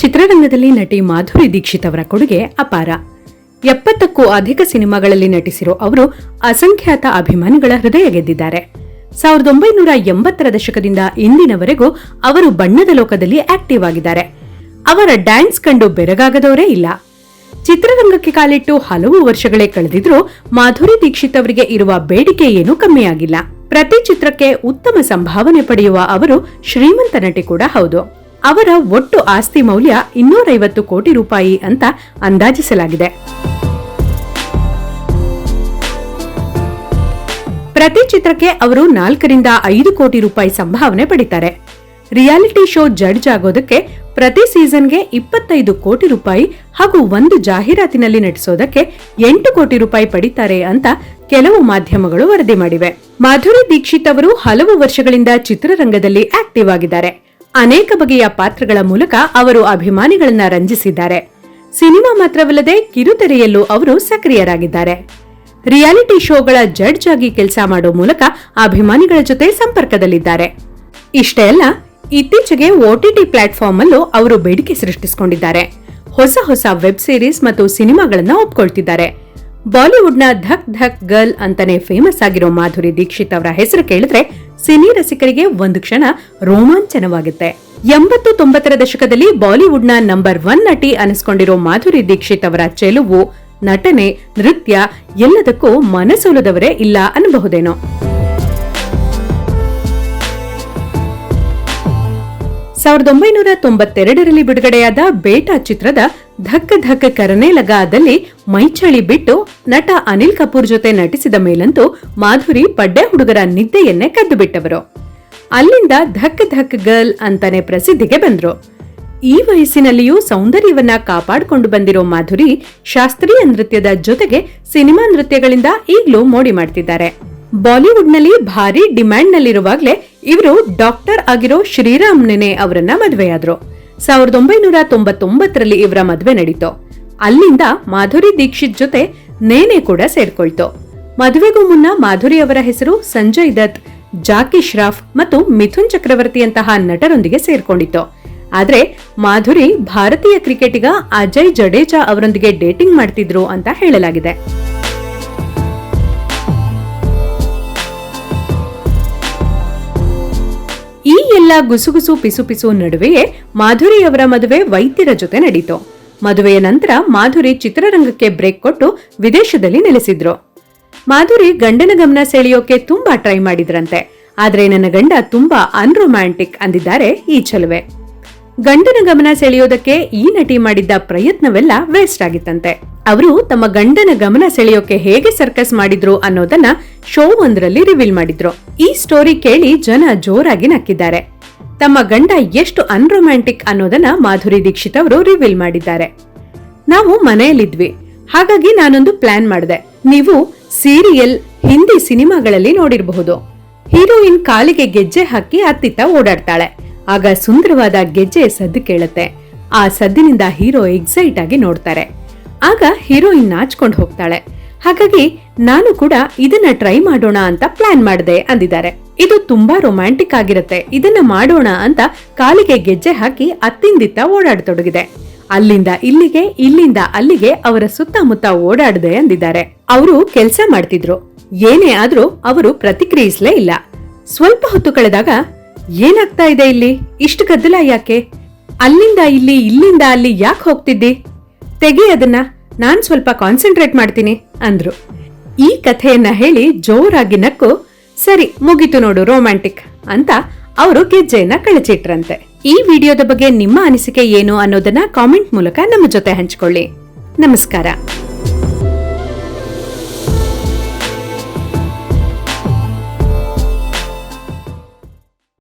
ಚಿತ್ರರಂಗದಲ್ಲಿ ನಟಿ ಮಾಧುರಿ ದೀಕ್ಷಿತ್ ಅವರ ಕೊಡುಗೆ ಅಪಾರ. ಎಪ್ಪತ್ತಕ್ಕೂ ಅಧಿಕ ಸಿನಿಮಾಗಳಲ್ಲಿ ನಟಿಸಿರೋ ಅವರು ಅಸಂಖ್ಯಾತ ಅಭಿಮಾನಿಗಳ ಹೃದಯ ಗೆದ್ದಿದ್ದಾರೆ. ಸಾವಿರದ ಒಂಬೈನೂರ ಎಂಬತ್ತರ ದಶಕದಿಂದ ಇಂದಿನವರೆಗೂ ಅವರು ಬಣ್ಣದ ಲೋಕದಲ್ಲಿ ಆಕ್ಟಿವ್ ಆಗಿದ್ದಾರೆ. ಅವರ ಡ್ಯಾನ್ಸ್ ಕಂಡು ಬೆರಗಾಗದವರೇ ಇಲ್ಲ. ಚಿತ್ರರಂಗಕ್ಕೆ ಕಾಲಿಟ್ಟು ಹಲವು ವರ್ಷಗಳೇ ಕಳೆದಿದ್ರೂ ಮಾಧುರಿ ದೀಕ್ಷಿತ್ ಅವರಿಗೆ ಇರುವ ಬೇಡಿಕೆ ಏನೂ ಕಮ್ಮಿಯಾಗಿಲ್ಲ. ಪ್ರತಿ ಚಿತ್ರಕ್ಕೆ ಉತ್ತಮ ಸಂಭಾವನೆ ಪಡೆಯುವ ಅವರು ಶ್ರೀಮಂತ ನಟಿ ಕೂಡ ಹೌದು. ಅವರ ಒಟ್ಟು ಆಸ್ತಿ ಮೌಲ್ಯ ಇನ್ನೂರೈವತ್ತು ಕೋಟಿ ರೂಪಾಯಿ ಅಂತ ಅಂದಾಜಿಸಲಾಗಿದೆ. ಪ್ರತಿ ಚಿತ್ರಕ್ಕೆ ಅವರು ನಾಲ್ಕರಿಂದ ಐದು ಕೋಟಿ ರೂಪಾಯಿ ಸಂಭಾವನೆ ಪಡಿತಾರೆ. ರಿಯಾಲಿಟಿ ಶೋ ಜಡ್ಜ್ ಆಗೋದಕ್ಕೆ ಪ್ರತಿ ಸೀಸನ್ಗೆ ಇಪ್ಪತ್ತೈದು ಕೋಟಿ ರೂಪಾಯಿ ಹಾಗೂ ಒಂದು ಜಾಹೀರಾತಿನಲ್ಲಿ ನಟಿಸೋದಕ್ಕೆ ಎಂಟು ಕೋಟಿ ರೂಪಾಯಿ ಪಡಿತಾರೆ ಅಂತ ಕೆಲವು ಮಾಧ್ಯಮಗಳು ವರದಿ ಮಾಡಿವೆ. ಮಾಧುರಿ ದೀಕ್ಷಿತ್ ಅವರು ಹಲವು ವರ್ಷಗಳಿಂದ ಚಿತ್ರರಂಗದಲ್ಲಿ ಆಕ್ಟಿವ್ ಆಗಿದ್ದಾರೆ. ಅನೇಕ ಬಗೆಯ ಪಾತ್ರಗಳ ಮೂಲಕ ಅವರು ಅಭಿಮಾನಿಗಳನ್ನ ರಂಜಿಸಿದ್ದಾರೆ. ಸಿನಿಮಾ ಮಾತ್ರವಲ್ಲದೆ ಕಿರುತೆರೆಯಲ್ಲೂ ಅವರು ಸಕ್ರಿಯರಾಗಿದ್ದಾರೆ. ರಿಯಾಲಿಟಿ ಶೋಗಳ ಜಡ್ಜ್ ಆಗಿ ಕೆಲಸ ಮಾಡೋ ಮೂಲಕ ಅಭಿಮಾನಿಗಳ ಜೊತೆ ಸಂಪರ್ಕದಲ್ಲಿದ್ದಾರೆ. ಇಷ್ಟೇ ಅಲ್ಲ, ಇತ್ತೀಚೆಗೆ ಒಟಿಟಿ ಪ್ಲಾಟ್ಫಾರ್ಮ್ ಅಲ್ಲೂ ಅವರು ಬೇಡಿಕೆ ಸೃಷ್ಟಿಸಿಕೊಂಡಿದ್ದಾರೆ. ಹೊಸ ಹೊಸ ವೆಬ್ ಸೀರೀಸ್ ಮತ್ತು ಸಿನಿಮಾಗಳನ್ನ ಒಪ್ಕೊಳ್ತಿದ್ದಾರೆ. ಬಾಲಿವುಡ್ನ ಧಕ್ ಧಕ್ ಗರ್ಲ್ ಅಂತಾನೆ ಫೇಮಸ್ ಆಗಿರೋ ಮಾಧುರಿ ದೀಕ್ಷಿತ್ ಅವರ ಹೆಸರು ಕೇಳಿದ್ರೆ ಸಿನಿ ರಸಿಕರಿಗೆ ಒಂದು ಕ್ಷಣ ರೋಮಾಂಚನವಾಗುತ್ತೆ. ಎಂಬತ್ತು ತೊಂಬತ್ತರ ದಶಕದಲ್ಲಿ ಬಾಲಿವುಡ್ನ ನಂಬರ್ ಒನ್ ನಟಿ ಅನಿಸ್ಕೊಂಡಿರೋ ಮಾಧುರಿ ದೀಕ್ಷಿತ್ ಅವರ ಚೆಲುವು, ನಟನೆ, ನೃತ್ಯ ಎಲ್ಲದಕ್ಕೂ ಮನಸೋಲದವರೇ ಇಲ್ಲ ಅನ್ನಬಹುದೇನೋ. ಸಾವಿರದ ಒಂಬೈನೂರ ತೊಂಬತ್ತೆರಡರಲ್ಲಿ ಬಿಡುಗಡೆಯಾದ ಬೇಟಾ ಚಿತ್ರದ ಧಕ್ಕ ಧಕ್ಕ ಕರನೆ ಲಗಾದಲ್ಲಿ ಮೈಚಳಿ ಬಿಟ್ಟು ನಟ ಅನಿಲ್ ಕಪೂರ್ ಜೊತೆ ನಟಿಸಿದ ಮೇಲಂತೂ ಮಾಧುರಿ ಪಡ್ಡೆ ಹುಡುಗರ ನಿದ್ದೆಯನ್ನೇ ಕದ್ದು ಬಿಟ್ಟವರು ಅಲ್ಲಿಂದ ಧಕ್ ಧಕ್ ಗರ್ಲ್ ಅಂತಾನೆ ಪ್ರಸಿದ್ಧಿಗೆ ಬಂದ್ರು. ಈ ವಯಸ್ಸಿನಲ್ಲಿಯೂ ಸೌಂದರ್ಯವನ್ನ ಕಾಪಾಡಿಕೊಂಡು ಬಂದಿರೋ ಮಾಧುರಿ ಶಾಸ್ತ್ರೀಯ ನೃತ್ಯದ ಜೊತೆಗೆ ಸಿನಿಮಾ ನೃತ್ಯಗಳಿಂದ ಈಗಲೂ ಮೋಡಿ ಮಾಡ್ತಿದ್ದಾರೆ. ಬಾಲಿವುಡ್ನಲ್ಲಿ ಭಾರಿ ಡಿಮ್ಯಾಂಡ್ನಲ್ಲಿರುವಾಗಲೇ ಇವರು ಡಾಕ್ಟರ್ ಆಗಿರೋ ಶ್ರೀರಾಮ್ ನೆನೆ ಅವರನ್ನ ಮದುವೆಯಾದ್ರು. ಸಾವಿರದ ಒಂಬೈನೂರ ತೊಂಬತ್ತೊಂಬತ್ತರಲ್ಲಿ ಇವರ ಮದುವೆ ನಡೀತು. ಅಲ್ಲಿಂದ ಮಾಧುರಿ ದೀಕ್ಷಿತ್ ಜೊತೆ ನೇನೆ ಕೂಡ ಸೇರ್ಕೊಳ್ತು. ಮದುವೆಗೂ ಮುನ್ನ ಮಾಧುರಿ ಅವರ ಹೆಸರು ಸಂಜಯ್ ದತ್, ಜಾಕಿ ಶ್ರಾಫ್ ಮತ್ತು ಮಿಥುನ್ ಚಕ್ರವರ್ತಿಯಂತಹ ನಟರೊಂದಿಗೆ ಸೇರ್ಕೊಂಡಿತ್ತು. ಆದ್ರೆ ಮಾಧುರಿ ಭಾರತೀಯ ಕ್ರಿಕೆಟಿಗ ಅಜಯ್ ಜಡೇಜಾ ಅವರೊಂದಿಗೆ ಡೇಟಿಂಗ್ ಮಾಡ್ತಿದ್ರು ಅಂತ ಹೇಳಲಾಗಿದೆ. ಎಲ್ಲ ಗುಸುಗುಸು ಪಿಸುಪಿಸು ನಡುವೆಯೇ ಮಾಧುರಿ ಅವರ ಮದುವೆ ವೈದ್ಯರ ಜೊತೆ ನಡೀತು. ಮದುವೆಯ ನಂತರ ಮಾಧುರಿ ಚಿತ್ರರಂಗಕ್ಕೆ ಬ್ರೇಕ್ ಕೊಟ್ಟು ವಿದೇಶದಲ್ಲಿ ನೆಲೆಸಿದ್ರು. ಮಾಧುರಿ ಗಂಡನ ಗಮನ ಸೆಳೆಯೋಕೆ ತುಂಬಾ ಟ್ರೈ ಮಾಡಿದ್ರಂತೆ. ಆದ್ರೆ ನನ್ನ ಗಂಡ ತುಂಬಾ ಅನ್ರೊಮ್ಯಾಂಟಿಕ್ ಅಂದಿದ್ದಾರೆ ಈ ಚಲುವೆ ಗಂಡನ ಗಮನ ಸೆಳೆಯೋದಕ್ಕೆ ಈ ನಟಿ ಮಾಡಿದ್ದ ಪ್ರಯತ್ನವೆಲ್ಲ ವೇಸ್ಟ್ ಆಗಿತ್ತಂತೆ. ಅವರು ತಮ್ಮ ಗಂಡನ ಗಮನ ಸೆಳೆಯೋಕೆ ಹೇಗೆ ಸರ್ಕಸ್ ಮಾಡಿದ್ರು ಅನ್ನೋದನ್ನ ಶೋ ಒಂದರಲ್ಲಿ ರಿವೀಲ್ ಮಾಡಿದ್ರು. ಈ ಸ್ಟೋರಿ ಕೇಳಿ ಜನ ಜೋರಾಗಿ ನಕ್ಕಿದ್ದಾರೆ. ತಮ್ಮ ಗಂಡ ಎಷ್ಟು ಅನ್ರೊಮ್ಯಾಂಟಿಕ್ ಅನ್ನೋದನ್ನ ಮಾಧುರಿ ದೀಕ್ಷಿತ್ ಅವರು ರಿವೀಲ್ ಮಾಡಿದ್ದಾರೆ. ನಾವು ಮನೆಯಲ್ಲಿದ್ವಿ. ಹಾಗಾಗಿ ನಾನೊಂದು ಪ್ಲಾನ್ ಮಾಡಿದೆ. ನೀವು ಸೀರಿಯಲ್ ಹಿಂದಿ ಸಿನಿಮಾಗಳಲ್ಲಿ ನೋಡಿರಬಹುದು. ಹೀರೋಯಿನ್ ಕಾಲಿಗೆ ಗೆಜ್ಜೆ ಹಾಕಿ ಅತ್ತಿತ್ತ ಓಡಾಡ್ತಾಳೆ. ಆಗ ಸುಂದರವಾದ ಗೆಜ್ಜೆ ಸದ್ದು ಕೇಳುತ್ತೆ. ಆ ಸದ್ದಿನಿಂದ ಹೀರೋ ಎಕ್ಸೈಟ್ ಆಗಿ ನೋಡ್ತಾರೆ. ಆಗ ಹೀರೋಯಿನ್ ನಾಚ್ಕೊಂಡು ಹೋಗ್ತಾಳೆ. ಹಾಗಾಗಿ ನಾನು ಕೂಡ ಇದನ್ನ ಟ್ರೈ ಮಾಡೋಣ ಅಂತ ಪ್ಲಾನ್ ಮಾಡಿದೆ ಅಂದಿದ್ದಾರೆ. ಇದು ತುಂಬಾ ರೊಮ್ಯಾಂಟಿಕ್ ಆಗಿರುತ್ತೆ. ಇದನ್ನ ಮಾಡೋಣ ಅಂತ ಕಾಲಿಗೆ ಗೆಜ್ಜೆ ಹಾಕಿ ಅತ್ತಿಂದಿತ್ತ ಓಡಾಡತೊಡಗಿದೆ. ಅಲ್ಲಿಂದ ಇಲ್ಲಿಗೆ, ಇಲ್ಲಿಂದ ಅಲ್ಲಿಗೆ ಅವರ ಸುತ್ತಮುತ್ತ ಓಡಾಡದೆ ಅಂದಿದ್ದಾರೆ. ಅವರು ಕೆಲಸ ಮಾಡ್ತಿದ್ರು. ಏನೇ ಆದ್ರೂ ಅವರು ಪ್ರತಿಕ್ರಿಯಿಸ್ಲೇ ಇಲ್ಲ. ಸ್ವಲ್ಪ ಹೊತ್ತು ಕಳೆದಾಗ, ಏನಾಗ್ತಾ ಇದೆ ಇಲ್ಲಿ? ಇಷ್ಟು ಗದ್ದಲ ಯಾಕೆ? ಅಲ್ಲಿಂದ ಇಲ್ಲಿ, ಇಲ್ಲಿಂದ ಅಲ್ಲಿ ಯಾಕೆ ಹೋಗ್ತಿದ್ದಿ? ತೆಗಿ ಅದನ್ನ. ನಾನ್ ಸ್ವಲ್ಪ ಕಾನ್ಸಂಟ್ರೇಟ್ ಮಾಡ್ತೀನಿ, ಅಂದ್ರು. ಈ ಕಥೆಯನ್ನ ಹೇಳಿ ಜೋರಾಗಿ ನಕ್ಕು ಸರಿ, ಮುಗಿತು ನೋಡು ರೊಮ್ಯಾಂಟಿಕ್ ಅಂತ ಅವರು ಗೆಜ್ಜೆಯನ್ನ ಕಳಚಿಟ್ರಂತೆ. ಈ ವಿಡಿಯೋದ ಬಗ್ಗೆ ನಿಮ್ಮ ಅನಿಸಿಕೆ ಏನು ಅನ್ನೋದನ್ನ ಕಾಮೆಂಟ್ ಮೂಲಕ ನಮ್ಮ ಜೊತೆ ಹಂಚಿಕೊಳ್ಳಿ. ನಮಸ್ಕಾರ.